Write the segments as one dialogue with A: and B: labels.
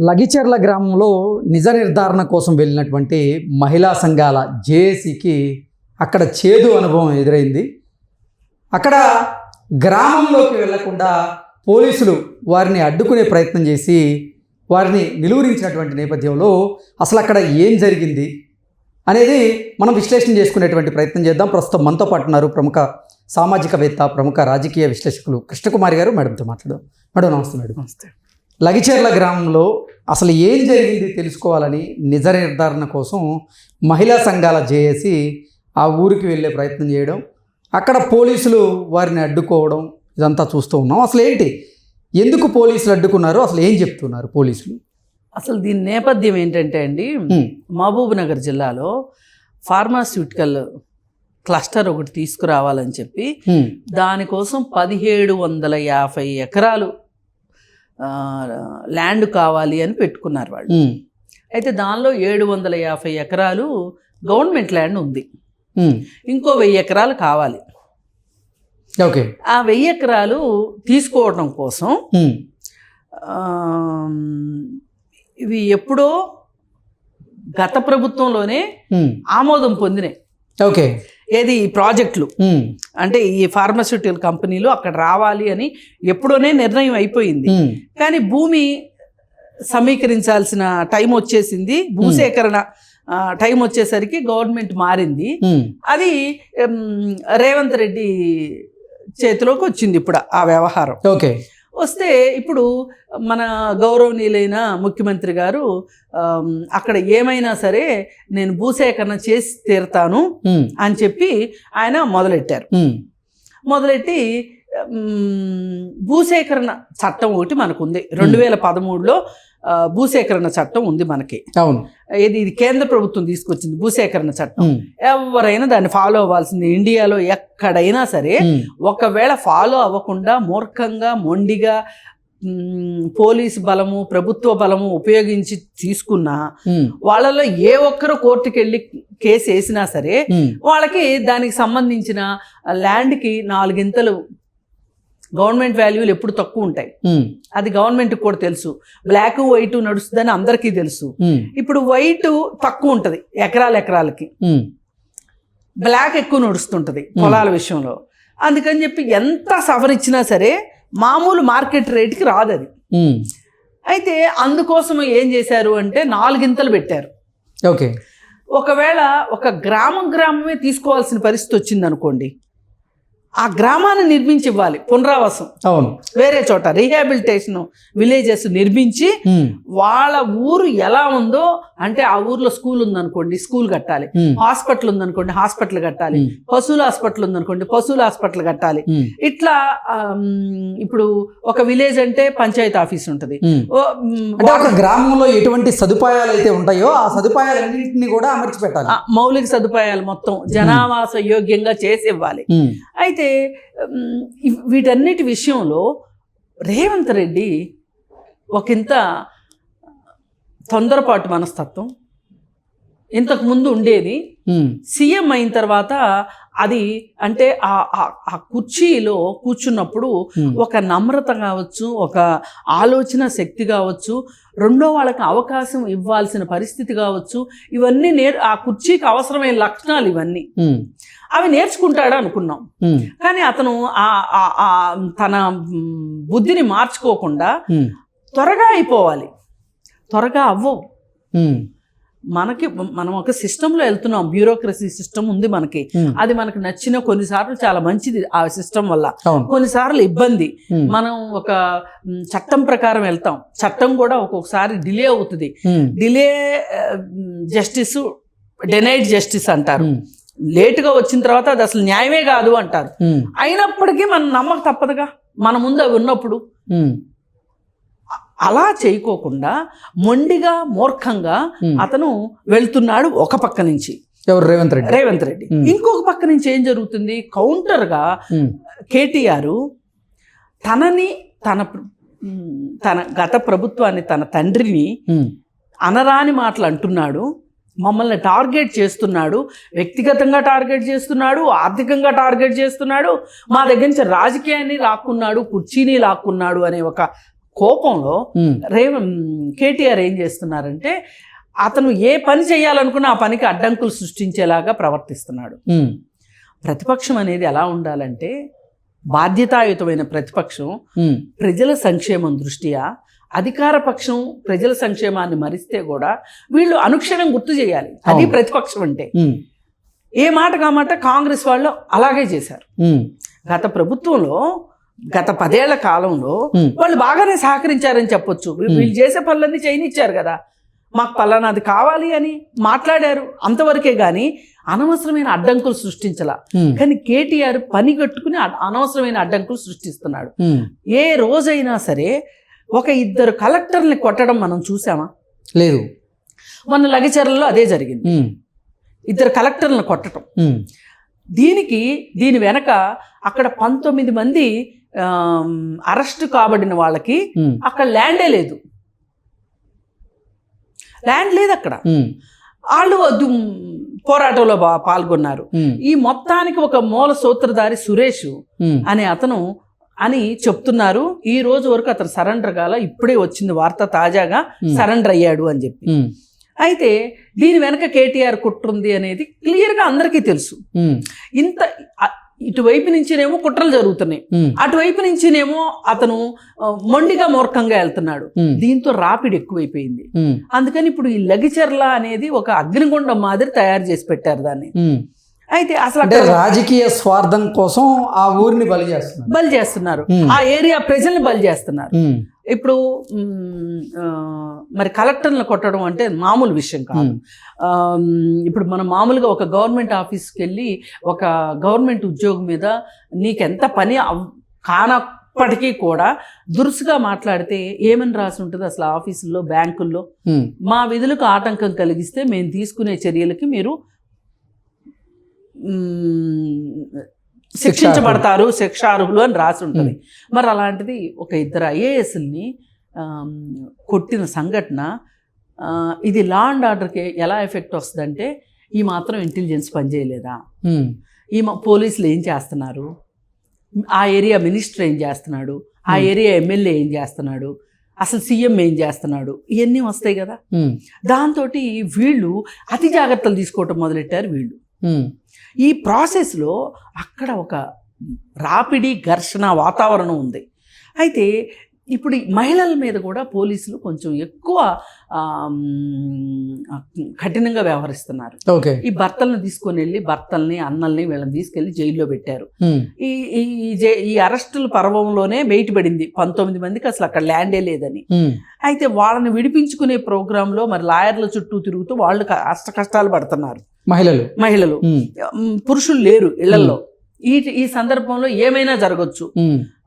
A: లగిచెర్ల గ్రామంలో నిజ నిర్ధారణ కోసం వెళ్ళినటువంటి మహిళా సంఘాల జేఏసీకి అక్కడ చేదు అనుభవం ఎదురైంది. అక్కడ గ్రామంలోకి వెళ్ళకుండా పోలీసులు వారిని అడ్డుకునే ప్రయత్నం చేసి వారిని నిలువరించినటువంటి నేపథ్యంలో అసలు అక్కడ ఏం జరిగింది అనేది మనం విశ్లేషణ చేసుకునేటువంటి ప్రయత్నం చేద్దాం. ప్రస్తుతం మనతో పాటు ఉన్నారు ప్రముఖ సామాజికవేత్త ప్రముఖ రాజకీయ విశ్లేషకులు కృష్ణకుమారి గారు. మేడంతో మాట్లాడదాం. మేడం నమస్తే మేడం.
B: నమస్తే.
A: లగిచెర్ల గ్రామంలో అసలు ఏం జరిగింది తెలుసుకోవాలని నిజ నిర్ధారణ కోసం మహిళా సంఘాల జేఏసి ఆ ఊరికి వెళ్ళే ప్రయత్నం చేయడం అక్కడ పోలీసులు వారిని అడ్డుకోవడం ఇదంతా చూస్తూ ఉన్నాం. అసలు ఏంటి? ఎందుకు పోలీసులు అడ్డుకున్నారు అసలు ఏం చెప్తున్నారు పోలీసులు?
B: అసలు దీని నేపథ్యం ఏంటంటే అండి మహబూబ్ నగర్ జిల్లాలో ఫార్మాస్యూటికల్ క్లస్టర్ ఒకటి తీసుకురావాలని చెప్పి దానికోసం పదిహేడు వందల యాభై ఎకరాలు ల్యాండ్ కావాలి అని పెట్టుకున్నారు వాళ్ళు. అయితే దానిలో ఏడు వందల యాభై ఎకరాలు గవర్నమెంట్ ల్యాండ్ ఉంది. ఇంకో వెయ్యి ఎకరాలు కావాలి.
A: ఓకే.
B: ఆ వెయ్యి ఎకరాలు తీసుకోవడం కోసం ఇవి ఎప్పుడో గత ప్రభుత్వంలోనే. ఆమోదం పొందినాయి.
A: ఓకే.
B: ఏది? ఈ ప్రాజెక్టులు. అంటే ఈ ఫార్మస్యూటికల్ కంపెనీలు అక్కడ రావాలి అని ఎప్పుడోనే నిర్ణయం అయిపోయింది. కానీ భూమి సమీకరించాల్సిన టైం వచ్చేసింది. భూసేకరణ టైం వచ్చేసరికి గవర్నమెంట్ మారింది. అది రేవంత్ రెడ్డి చేతిలోకి వచ్చింది ఇప్పుడు ఆ వ్యవహారం.
A: ఓకే.
B: వస్తే ఇప్పుడు మన గౌరవనీయులైన ముఖ్యమంత్రి గారు అక్కడ ఏమైనా సరే నేను భూసేకరణ చేసి తీరుతాను అని చెప్పి ఆయన మొదలెట్టారు. మొదలెట్టి భూసేకరణ చట్టం ఒకటి మనకు ఉంది రెండు వేల పదమూడులో భూసేకరణ చట్టం ఉంది మనకి.
A: అవును.
B: ఇది ఇది కేంద్ర ప్రభుత్వం తీసుకొచ్చింది భూసేకరణ చట్టం. ఎవరైనా దాన్ని ఫాలో అవ్వాల్సింది ఇండియాలో ఎక్కడైనా సరే ఒకవేళ ఫాలో అవ్వకుండా మూర్ఖంగా మొండిగా పోలీసు బలము ప్రభుత్వ బలము ఉపయోగించి తీసుకున్నా వాళ్ళలో ఏ ఒక్కరు కోర్టుకు వెళ్ళి కేసు వేసినా సరే. వాళ్ళకి దానికి సంబంధించిన ల్యాండ్కి నాలుగింతలు గవర్నమెంట్ వాల్యూలు ఎప్పుడు తక్కువ ఉంటాయి. అది గవర్నమెంట్కి కూడా తెలుసు. బ్లాక్ వైట్ నడుస్తుందని అందరికీ తెలుసు. ఇప్పుడు వైట్ తక్కువ ఉంటుంది ఎకరాల ఎకరాలకి. బ్లాక్ ఎక్కువ నడుస్తుంటుంది పొలాల విషయంలో. అందుకని చెప్పి ఎంత సవరించినా సరే మామూలు మార్కెట్ రేట్కి రాదు అది. అయితే అందుకోసం ఏం చేశారు అంటే నాలుగింతలు పెట్టారు.
A: ఓకే.
B: ఒకవేళ ఒక గ్రామం గ్రామమే తీసుకోవాల్సిన పరిస్థితి వచ్చింది అనుకోండి ఆ గ్రామాన్ని నిర్మించి ఇవ్వాలి పునరావాసం.
A: అవును.
B: వేరే చోట రీహాబిలిటేషన్ విలేజెస్ నిర్మించి
A: హ్మ్,
B: వాళ్ళ ఊరు ఎలా ఉందో అంటే ఆ ఊర్లో స్కూల్ ఉందనుకోండి స్కూల్ కట్టాలి. హాస్పిటల్ ఉందనుకోండి హాస్పిటల్ కట్టాలి.
A: హ్మ్,
B: పశువుల హాస్పిటల్ ఉందనుకోండి పశువుల హాస్పిటల్ కట్టాలి. ఇట్లా ఇప్పుడు ఒక విలేజ్ అంటే పంచాయతీ ఆఫీస్ ఉంటుంది.
A: ఒక గ్రామంలో ఎటువంటి సదుపాయాలు అయితే ఉంటాయో ఆ సదుపాయాలన్నింటినీ కూడా అమర్చి పెట్టాలి
B: మౌలిక సదుపాయాలు మొత్తం జనావాస యోగ్యంగా చేసి ఇవ్వాలి
A: హ్మ్,
B: అయితే వీటన్నిటి విషయంలో రేవంత్ రెడ్డి ఒకంత తొందరపాటు మనస్తత్వం. ఇంతకు ముందు ఉండేది సీఎం అయిన తర్వాత అది అంటే ఆ ఆ- కుర్చీలో కూర్చున్నప్పుడు ఒక నమ్రత కావచ్చు ఒక ఆలోచన శక్తి కావచ్చు రెండో వాళ్ళకి అవకాశం ఇవ్వాల్సిన పరిస్థితి కావచ్చు ఇవన్నీ నేర్ ఆ కుర్చీకి అవసరమైన లక్షణాలు ఇవన్నీ. అవి నేర్చుకుంటాడు అనుకున్నాం. కానీ అతను ఆ- తన బుద్ధిని మార్చుకోకుండా త్వరగా అయిపోవాలి. త్వరగా అవ్వవు. మనకి మనం ఒక సిస్టంలో వెళ్తున్నాం. బ్యూరోక్రసీ సిస్టమ్ ఉంది మనకి. అది మనకు నచ్చిన కొన్నిసార్లు చాలా మంచిది ఆ సిస్టమ్ వల్ల. కొన్నిసార్లు ఇబ్బంది. మనం ఒక చట్టం ప్రకారం వెళ్తాం. చట్టం కూడా ఒక్కొక్కసారి డిలే అవుతుంది. డిలే జస్టిస్ డెనైడ్ జస్టిస్ అంటారు. లేటుగా వచ్చిన తర్వాత అది అసలు న్యాయమే కాదు అంటారు. అయినప్పటికీ మనం నమ్మక తప్పదుగా. మన ముందు అవి ఉన్నప్పుడు. అలా చేయకోకుండా మొండిగా మూర్ఖంగా. అతను వెళ్తున్నాడు ఒక పక్క నుంచి.
A: ఎవరు? రేవంత్ రెడ్డి.
B: రేవంత్ రెడ్డి. ఇంకొక పక్క నుంచి ఏం జరుగుతుంది? కౌంటర్గా కేటీఆర్ తనని తన తన గత ప్రభుత్వాన్ని తన తండ్రిని అనరాని మాటలు అంటున్నాడు. మమ్మల్ని టార్గెట్ చేస్తున్నాడు వ్యక్తిగతంగా టార్గెట్ చేస్తున్నాడు ఆర్థికంగా టార్గెట్ చేస్తున్నాడు మా దగ్గర నుంచి రాజకీయాన్ని లాక్కున్నాడు కుర్చీని లాక్కున్నాడు అనే ఒక కోపంలో రేవ కేటీఆర్ ఏం చేస్తున్నారంటే అతను ఏ పని చేయాలనుకున్నా ఆ పనికి అడ్డంకులు సృష్టించేలాగా ప్రవర్తిస్తున్నాడు. ప్రతిపక్షం అనేది ఎలా ఉండాలంటే బాధ్యతాయుతమైన ప్రతిపక్షం ప్రజల సంక్షేమం దృష్ట్యా అధికార పక్షం ప్రజల సంక్షేమాన్ని మరిస్తే కూడా వీళ్ళు అనుక్షణం గుర్తు చేయాలి. అది. ప్రతిపక్షం అంటే. ఏ మాట కామాట కాంగ్రెస్ వాళ్ళు అలాగే చేశారు. గత ప్రభుత్వంలో గత పదేళ్ళ కాలంలో వాళ్ళు బాగానే సహకరించారని చెప్పొచ్చు. వీళ్ళు చేసే పనులన్నీ చేయనిచ్చారు కదా. మాకు పలానాది కావాలి అని మాట్లాడారు అంతవరకే కానీ అనవసరమైన అడ్డంకులు సృష్టించాల. కానీ కేటీఆర్ పని కట్టుకుని అనవసరమైన అడ్డంకులు సృష్టిస్తున్నాడు. ఏ రోజైనా సరే ఒక ఇద్దరు కలెక్టర్ని కొట్టడం మనం చూసామా?
A: లేదు.
B: మన లగచర్లలో అదే జరిగింది. ఇద్దరు కలెక్టర్లను కొట్టడం. దీనికి దీని వెనక అక్కడ పంతొమ్మిది మంది అరెస్ట్ కాబడిన వాళ్ళకి అక్కడ ల్యాండే లేదు. ల్యాండ్ లేదు అక్కడ. వాళ్ళు వద్దు పోరాటంలో పాల్గొన్నారు. ఈ మొత్తానికి ఒక మూల సూత్రధారి సురేష్ అనే అతను అని చెప్తున్నారు. ఈ రోజు వరకు అతను సరెండర్ కాల ఇప్పుడే వచ్చింది వార్త తాజాగా. సరెండర్ అయ్యాడు అని చెప్పి. అయితే దీని వెనక కేటీఆర్ కుట్రుంది అనేది క్లియర్గా అందరికీ తెలుసు. ఇంత ఇటువైపు నుంచినేమో కుట్రలు జరుగుతున్నాయి. అటువైపు నుంచినేమో అతను మొండిగా మూర్ఖంగా వెళ్తున్నాడు. దీంతో రాపిడి ఎక్కువైపోయింది. అందుకని ఇప్పుడు ఈ లగిచెర్ల అనేది ఒక అగ్నిగుండం మాదిరి తయారు చేసి పెట్టారు దాన్ని. అయితే అసలు
A: అంటే రాజకీయ స్వార్థం కోసం ఆ ఊరిని బలి చేస్తున్నారు.
B: బలి చేస్తున్నారు. ఆ ఏరియా ప్రజల్ని బలి చేస్తున్నారు. ఇప్పుడు మరి కలెక్టర్లను కొట్టడం అంటే మామూలు విషయం కాదు. ఇప్పుడు మనం మామూలుగా ఒక గవర్నమెంట్ ఆఫీస్కి వెళ్ళి ఒక గవర్నమెంట్ ఉద్యోగం మీద నీకెంత పని అవ్- కానప్పటికీ కూడా దురుసుగా మాట్లాడితే ఏమని రాసి ఉంటుంది అసలు ఆఫీసుల్లో బ్యాంకుల్లో? మా విధులకు ఆటంకం కలిగిస్తే మేము తీసుకునే చర్యలకి మీరు శిక్షించబడతారు శిక్షార్హులు. అని రాసి ఉంటుంది. మరి అలాంటిది ఒక ఇద్దరు ఐఏఎస్ని కొట్టిన సంఘటన ఇది లా అండ్ ఆర్డర్కి ఎలా ఎఫెక్ట్ వస్తుందంటే ఈ మాత్రం ఇంటెలిజెన్స్ పనిచేయలేదా? ఈ పోలీసులు ఏం చేస్తున్నారు? ఆ ఏరియా మినిస్టర్ ఏం చేస్తున్నాడు? ఆ. ఏరియా ఎమ్మెల్యే ఏం చేస్తున్నాడు? అసలు సీఎం ఏం చేస్తున్నాడు? ఇవన్నీ వస్తాయి కదా. దాంతో వీళ్ళు అతి జాగ్రత్తలు తీసుకోవటం మొదలెట్టారు వీళ్ళు. ఈ ప్రాసెస్లో అక్కడ ఒక రాపిడి ఘర్షణ వాతావరణం ఉంది. అయితే ఇప్పుడు మహిళల మీద కూడా పోలీసులు కొంచెం ఎక్కువ కఠినంగా వ్యవహరిస్తున్నారు. ఈ భర్తలను తీసుకొని వెళ్ళి భర్తల్ని అన్నల్ని వీళ్ళని తీసుకెళ్ళి జైల్లో పెట్టారు. ఈ ఈ ఈ అరెస్టుల పర్వంలోనే బయటపడింది పంతొమ్మిది మందికి అసలు అక్కడ ల్యాండే లేదని. అయితే వాళ్ళని విడిపించుకునే ప్రోగ్రాంలో మరి లాయర్ల చుట్టూ తిరుగుతూ వాళ్ళు క- అష్ట కష్టాలు పడుతున్నారు.
A: మహిళలు.
B: మహిళలు. పురుషులు లేరు ఇళ్ళలో. ఈ ఈ సందర్భంలో ఏమైనా జరగచ్చు.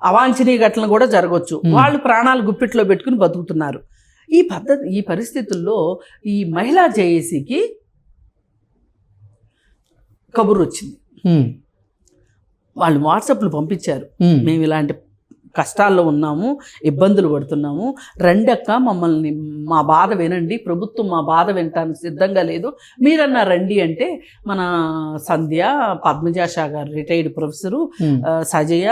B: అవాంఛనీయ ఘటనలు కూడా జరగచ్చు.
A: Hmm.
B: వాళ్ళు ప్రాణాలు గుప్పిట్లో పెట్టుకుని బతుకుతున్నారు. ఈ పద్ధతి ఈ పరిస్థితుల్లో ఈ మహిళా జేఏసీకి కబురు వచ్చింది వాళ్ళు వాట్సాప్లు పంపించారు. మేము ఇలాంటి కష్టాల్లో ఉన్నాము ఇబ్బందులు పడుతున్నాము. రండి అక్క మమ్మల్ని మా బాధ వినండి. ప్రభుత్వం మా బాధ వినటానికి సిద్ధంగా లేదు. మీరన్నా రండి అంటే మన సంధ్య పద్మజా షా గారు retired professor Sajaya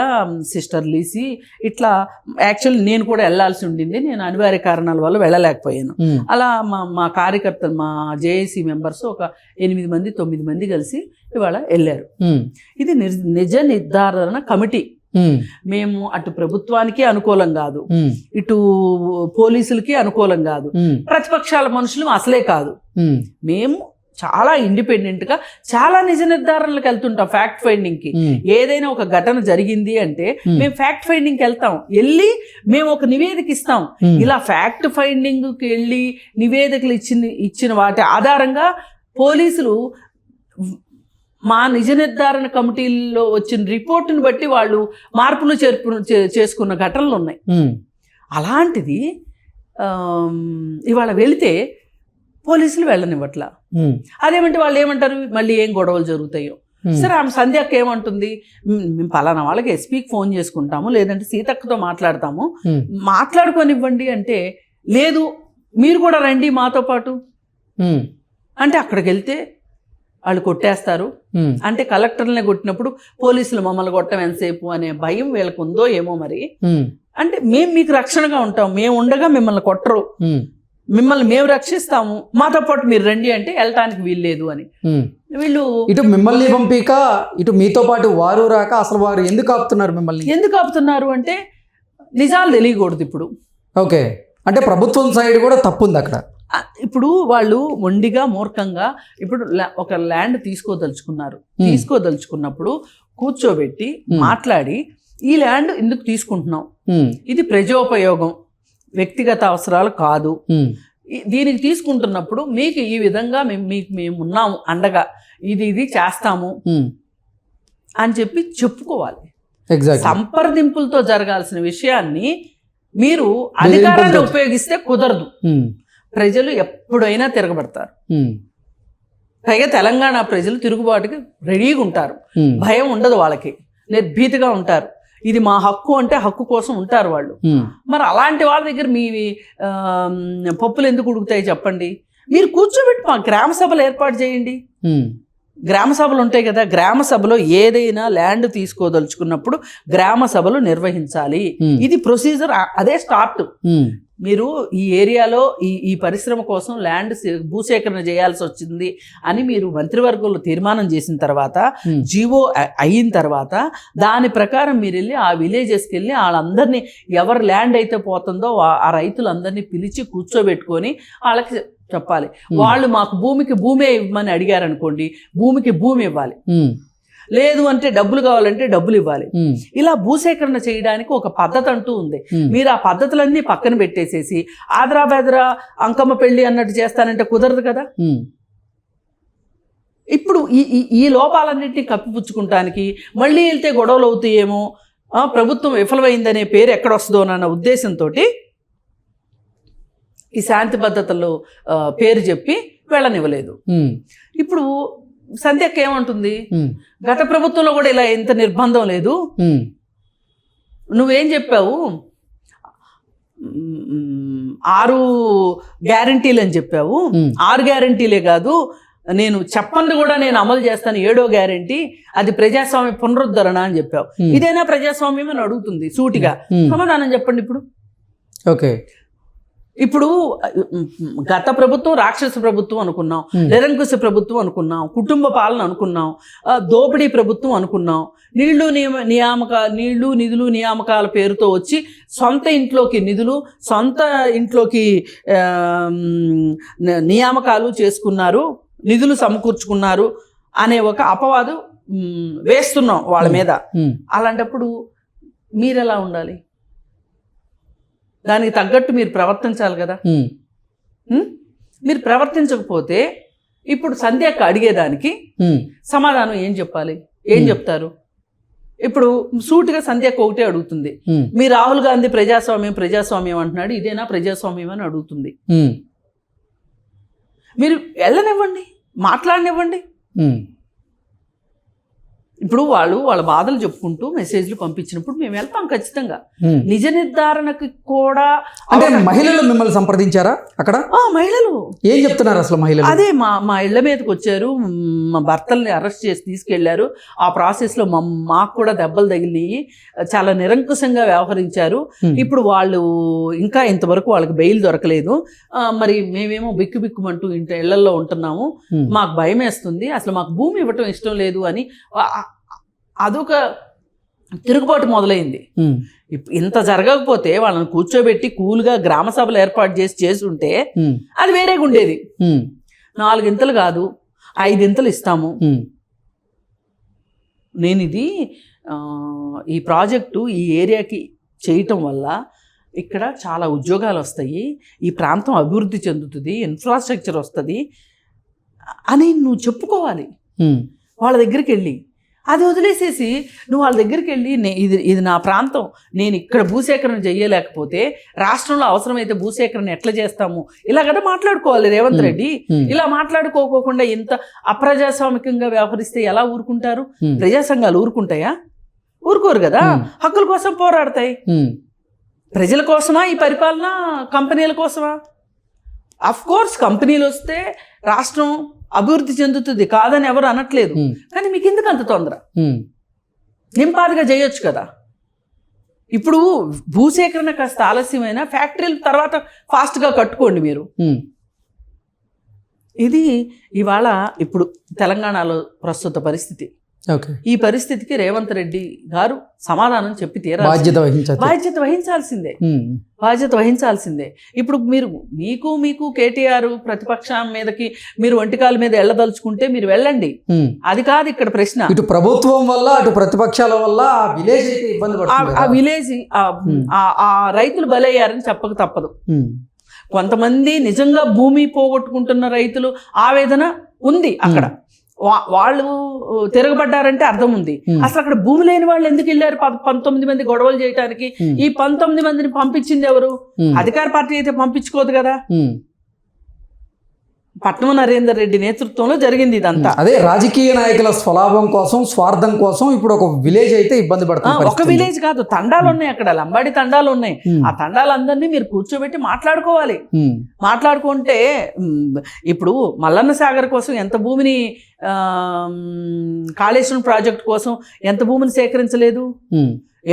B: sister Lisy ఇట్లా యాక్చువల్లీ నేను కూడా వెళ్ళాల్సి ఉండింది. నేను అనివార్య కారణాల వల్ల వెళ్ళలేకపోయాను. అలా మా మా కార్యకర్తలు మా జేఏసీ మెంబర్స్ ఒక ఎనిమిది మంది తొమ్మిది మంది కలిసి ఇవాళ వెళ్ళారు. ఇది నిజ నిర్ధారణ కమిటీ మేము అటు ప్రభుత్వానికి అనుకూలం కాదు. ఇటు పోలీసులకి అనుకూలం కాదు. ప్రతిపక్షాల మనుషులు అసలే కాదు. మేము చాలా ఇండిపెండెంట్గా చాలా నిజ నిర్ధారణలకు వెళ్తుంటాం ఫ్యాక్ట్ ఫైండింగ్కి
A: ఉమ్,
B: ఏదైనా ఒక ఘటన జరిగింది అంటే మేము ఫ్యాక్ట్ ఫైండింగ్కి వెళ్తాం. వెళ్ళి మేము ఒక నివేదిక ఇస్తాం. ఇలా ఫ్యాక్ట్ ఫైండింగ్కి వెళ్ళి నివేదికలు ఇచ్చిన ఇచ్చిన వాటి ఆధారంగా పోలీసులు మా నిజ నిర్ధారణ కమిటీల్లో వచ్చిన రిపోర్టుని బట్టి వాళ్ళు మార్పులు చేర్పులు చే- చేసుకున్న ఘటనలు ఉన్నాయి. అలాంటిది ఇవాళ వెళితే పోలీసులు వెళ్ళనివ్వట్ల. అదేమంటే వాళ్ళు ఏమంటారు? మళ్ళీ ఏం గొడవలు జరుగుతాయో. సరే ఆమె సంధ్యక్క ఏమంటుంది? "మ్, మేము పలానా వాళ్ళకి ఎస్పీకి ఫోన్ చేసుకుంటాము లేదంటే సీతక్కతో మాట్లాడతాము. మాట్లాడుకొనివ్వండి అంటే లేదు మీరు కూడా రండి మాతో పాటు. అంటే అక్కడికి వెళ్తే వాళ్ళు కొట్టేస్తారు. అంటే కలెక్టర్ని కొట్టినప్పుడు పోలీసులు మమ్మల్ని కొట్టం ఎంతసేపు అనే భయం వీళ్ళకు ఉందో ఏమో మరి. అంటే మేము మీకు రక్షణగా ఉంటాం. మేము ఉండగా మిమ్మల్ని కొట్టరు. మిమ్మల్ని మేము రక్షిస్తాము. మాతో పాటు మీరు రండి అంటే వెళ్ళటానికి వీల్లేదు అని. వీళ్ళు
A: ఇటు మిమ్మల్ని పంపిక ఇటు మీతో పాటు వారు రాక అసలు వారు ఎందుకు ఆపుతున్నారు మిమ్మల్ని?
B: ఎందుకు ఆపుతున్నారు అంటే నిజాలు తెలియకూడదు ఇప్పుడు.
A: ఓకే. అంటే ప్రభుత్వం సైడ్ కూడా తప్పు ఉంది అక్కడ.
B: ఇప్పుడు వాళ్ళు మొండిగా మూర్ఖంగా ఇప్పుడు ఒక ల్యాండ్ తీసుకోదలుచుకున్నారు. తీసుకోదలుచుకున్నప్పుడు కూర్చోబెట్టి. మాట్లాడి ఈ ల్యాండ్ ఎందుకు తీసుకుంటున్నాం ఇది ప్రజోపయోగం. వ్యక్తిగత అవసరాలు కాదు. దీనికి తీసుకుంటున్నప్పుడు మీకు ఈ విధంగా మేము మీకు మేము ఉన్నాము అండగా. ఇది ఇది చేస్తాము. అని చెప్పి చెప్పుకోవాలి.
A: ఎగ్జాక్ట్
B: సంప్రదింపులతో జరగాల్సిన విషయాన్ని మీరు అధికారాన్ని. ఉపయోగిస్తే కుదరదు. ప్రజలు ఎప్పుడైనా తిరగబడతారు. పైగా తెలంగాణ ప్రజలు తిరుగుబాటుకి రెడీగా ఉంటారు. భయం ఉండదు వాళ్ళకి. నిర్భీతిగా ఉంటారు. ఇది మా హక్కు అంటే హక్కు కోసం ఉంటారు వాళ్ళు. మరి అలాంటి వాళ్ళ దగ్గర మీ పప్పులు ఎందుకు ఉడుకుతాయి చెప్పండి? మీరు కూర్చోబెట్టి మా గ్రామ సభలు ఏర్పాటు చేయండి. గ్రామ సభలు ఉంటాయి కదా గ్రామ సభలో ఏదైనా ల్యాండ్ తీసుకోదలుచుకున్నప్పుడు గ్రామ సభలు నిర్వహించాలి.
A: ఉమ్,
B: ఇది ప్రొసీజర్ అదే స్టార్ట్.
A: ఉమ్,
B: మీరు ఈ ఏరియాలో ఈ ఈ పరిశ్రమ కోసం ల్యాండ్ భూసేకరణ చేయాల్సి వచ్చింది అని మీరు మంత్రివర్గంలో తీర్మానం చేసిన తర్వాత
A: ఉమ్,
B: జీవో అయిన తర్వాత దాని ప్రకారం మీరు వెళ్ళి ఆ విలేజెస్కి వెళ్ళి వాళ్ళందరినీ ఎవరు ల్యాండ్ అయితే పోతుందో ఆ రైతులందరినీ పిలిచి కూర్చోబెట్టుకొని వాళ్ళకి చెప్పాలి. వాళ్ళు మాకు భూమికి భూమే ఇవ్వమని అడిగారు అనుకోండి భూమికి భూమి ఇవ్వాలి. లేదు అంటే డబ్బులు కావాలంటే డబ్బులు ఇవ్వాలి. ఇలా భూసేకరణ చేయడానికి ఒక పద్ధతి అంటూ ఉంది. మీరు ఆ పద్ధతులన్నీ పక్కన పెట్టేసేసి ఆదరా బెదరా అంకమ్మ పెళ్ళి అన్నట్టు చేస్తానంటే కుదరదు కదా? ఇప్పుడు ఈ ఈ లోపాలన్నింటినీ కప్పిపుచ్చుకుంటానికి మళ్ళీ వెళ్తే గొడవలు అవుతాయేమో ప్రభుత్వం విఫలమైందనే పేరు ఎక్కడొస్తుందోనన్న ఉద్దేశంతో ఈ శాంతి భద్రతలు పేరు చెప్పి వెళ్ళనివ్వలేదు. ఇప్పుడు సంధ్యక్క ఏమంటుంది? గత ప్రభుత్వంలో కూడా ఇలా ఎంత నిర్బంధం లేదు. నువ్వేం చెప్పావు? ఆరు గ్యారంటీలు అని చెప్పావు. ఆరు గ్యారంటీలే కాదు నేను చెప్పండి కూడా నేను అమలు చేస్తాను ఏడో గ్యారంటీ అది ప్రజాస్వామ్య పునరుద్ధరణ అని చెప్పావు. ఇదేనా ప్రజాస్వామ్యం అని అడుగుతుంది సూటిగా. సమాధానం చెప్పండి ఇప్పుడు.
A: ఓకే.
B: ఇప్పుడు గత ప్రభుత్వం రాక్షస ప్రభుత్వం అనుకున్నాం నిరంకుశ ప్రభుత్వం అనుకున్నాం కుటుంబ పాలన అనుకున్నాం దోపిడీ ప్రభుత్వం అనుకున్నాం. నీళ్ళు నియమ నియామక నీళ్ళు నిధులు నియామకాల పేరుతో వచ్చి సొంత ఇంట్లోకి నిధులు సొంత ఇంట్లోకి నియామకాలు చేసుకున్నారు నిధులు సమకూర్చుకున్నారు అనే ఒక అపవాదు వేస్తున్నాం వాళ్ళ మీద. అలాంటప్పుడు మీరు ఎలా ఉండాలి? దానికి తగ్గట్టు మీరు ప్రవర్తించాలి కదా? మీరు ప్రవర్తించకపోతే ఇప్పుడు సంధ్యక్క అడిగేదానికి సమాధానం ఏం చెప్పాలి? ఏం. చెప్తారు? ఇప్పుడు సూటిగా సంధ్యక్క ఒకటే అడుగుతుంది. మీ రాహుల్ గాంధీ ప్రజాస్వామ్యం ప్రజాస్వామ్యం అంటున్నాడు ఇదేనా ప్రజాస్వామ్యం అని అడుగుతుంది. మీరు వెళ్ళనివ్వండి మాట్లాడనివ్వండి. ఇప్పుడు వాళ్ళు వాళ్ళ బాధలు చెప్పుకుంటూ మెసేజ్లు పంపించినప్పుడు మేము వెళ్తాం ఖచ్చితంగా. నిజ నిర్ధారణకి కూడా
A: అంటే మహిళలు మిమ్మల్ని సంప్రదించారా అక్కడ?
B: ఆ, మహిళలు.
A: ఏం చెప్తున్నారు అసలు మహిళలు?
B: అదే మా మా ఇళ్ళ మీదకి వచ్చారు మ్, భర్తల్ని అరెస్ట్ చేసి తీసుకెళ్ళారు. ఆ ప్రాసెస్లో మా మాకు కూడా దెబ్బలు తగిలినాయి. చాలా నిరంకుశంగా వ్యవహరించారు. ఇప్పుడు వాళ్ళు ఇంకా ఇంతవరకు వాళ్ళకి బెయిల్ దొరకలేదు. మరి మేమేమో బిక్కు బిక్కుమంటూ ఇంట ఇళ్ళలో ఉంటున్నాము. మాకు భయం వేస్తుంది అసలు మాకు భూమి ఇవ్వటం ఇష్టం లేదు అని అదొక తిరుగుబాటు మొదలైంది. ఇంత జరగకపోతే వాళ్ళని కూర్చోబెట్టి కూల్గా గ్రామ సభలు ఏర్పాటు చేసి చేసి ఉంటే అది వేరేగా ఉండేది నాలుగింతలు కాదు ఐదింతలు ఇస్తాము. నేను ఇది ఈ ప్రాజెక్టు ఈ ఏరియాకి చేయటం వల్ల ఇక్కడ చాలా ఉద్యోగాలు వస్తాయి ఈ ప్రాంతం అభివృద్ధి చెందుతుంది ఇన్ఫ్రాస్ట్రక్చర్ వస్తుంది అని నువ్వు చెప్పుకోవాలి. వాళ్ళ దగ్గరికి వెళ్ళి అది వదిలేసేసి నువ్వు వాళ్ళ దగ్గరికి వెళ్ళి నే ఇది ఇది నా ప్రాంతం. నేను ఇక్కడ భూసేకరణ చేయలేకపోతే రాష్ట్రంలో అవసరమైతే భూసేకరణ ఎట్లా చేస్తాము? ఇలా కదా మాట్లాడుకోవాలి రేవంత్. రెడ్డి. ఇలా మాట్లాడుకోకోకుండా ఇంత అప్రజాస్వామికంగా వ్యవహరిస్తే ఎలా ఊరుకుంటారు? ప్రజా సంఘాలు ఊరుకుంటాయా? ఊరుకోరు కదా. హక్కుల కోసం పోరాడతాయి. ప్రజల కోసమా? ఈ పరిపాలన? కంపెనీల కోసమా? కోర్స్ కంపెనీలు వస్తే రాష్ట్రం అభివృద్ధి చెందుతుంది కాదని ఎవరు అనట్లేదు.
A: ఉమ్,
B: కానీ మీకు ఎందుకు అంత తొందర?
A: ఉమ్,
B: నింపాదిగా చేయొచ్చు కదా. ఇప్పుడు భూసేకరణ కాస్త ఆలస్యమైన ఫ్యాక్టరీలు తర్వాత ఫాస్ట్గా కట్టుకోండి మీరు.
A: ఉమ్,
B: ఇది ఇవాళ ఇప్పుడు తెలంగాణలో ప్రస్తుత పరిస్థితి. ఈ పరిస్థితికి రేవంత్ రెడ్డి గారు సమాధానం చెప్పి తీరాలి
A: బాధ్యత వహించాలి
B: బాధ్యత వహించాల్సిందే. బాధ్యత వహించాల్సిందే. ఇప్పుడు మీరు మీకు మీకు కేటీఆర్ ప్రతిపక్షం మీదకి మీరు ఒంటికాల మీద వెళ్ళదలుచుకుంటే మీరు వెళ్ళండి. అది కాదు ఇక్కడ ప్రశ్న.
A: ఇటు ప్రభుత్వం వల్ల అటు ప్రతిపక్షాల వల్ల ఆ విలేజ్ ఇబ్బంది
B: ఆ-. విలేజ్ ఆ- రైతులు బలయ్యారని చెప్పక తప్పదు. కొంతమంది నిజంగా భూమి పోగొట్టుకుంటున్న రైతులు ఆవేదన ఉంది అక్కడ. వాళ్ళు తిరగబడ్డారంటే అర్థం ఉంది. అసలు అక్కడ భూమి లేని వాళ్ళు ఎందుకు వెళ్ళారు పంతొమ్మిది మంది గొడవలు చేయడానికి. ఈ పంతొమ్మిది మందిని పంపించింది ఎవరు అధికార పార్టీ అయితే పంపించుకోదు కదా. పట్నం నరేందర్ రెడ్డి నేతృత్వంలో జరిగింది ఇదంతా.
A: అదే రాజకీయ నాయకుల స్వలాభం కోసం స్వార్థం కోసం ఇప్పుడు ఒక విలేజ్ అయితే ఇబ్బంది పడుతుంది
B: ఒక. విలేజ్ కాదు తండాలు ఉన్నాయి అక్కడ లంబాడి తండాలు ఉన్నాయి. ఆ తండాలందరినీ మీరు కూర్చోబెట్టి మాట్లాడుకోవాలి. మాట్లాడుకుంటే ఇప్పుడు మల్లన్న సాగర్ కోసం ఎంత భూమిని కాళేశ్వరం ప్రాజెక్ట్ కోసం ఎంత భూమిని సేకరించలేదు.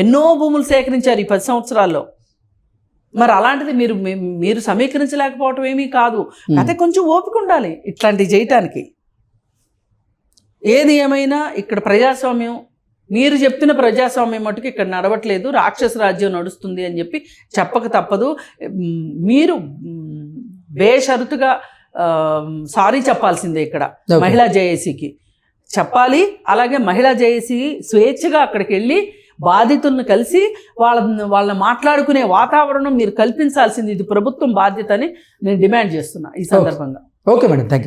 B: ఎన్నో భూములు సేకరించారు ఈ పది సంవత్సరాల్లో. మరి అలాంటిది మీరు మీరు సమీకరించలేకపోవటం ఏమీ కాదు. అయితే కొంచెం ఓపిక ఉండాలి ఇట్లాంటివి చేయటానికి ఏది ఏమైనా ఇక్కడ ప్రజాస్వామ్యం మీరు చెప్పిన ప్రజాస్వామ్యం మటుకు ఇక్కడ నడవట్లేదు రాక్షస రాజ్యం నడుస్తుంది అని చెప్పి చెప్పక తప్పదు. మీరు బేషరతుగా సారీ చెప్పాల్సిందే ఇక్కడ. మహిళా జేఏసీకి. చెప్పాలి అలాగే మహిళా జేఏసీ స్వేచ్ఛగా అక్కడికి వెళ్ళి బాధితులను కలిసి వాళ్ళ వాళ్ళని మాట్లాడుకునే వాతావరణం మీరు కల్పించాల్సింది ఇది ప్రభుత్వం బాధ్యత అని నేను డిమాండ్ చేస్తున్నా ఈ సందర్భంగా.
A: Okay madam. Thank you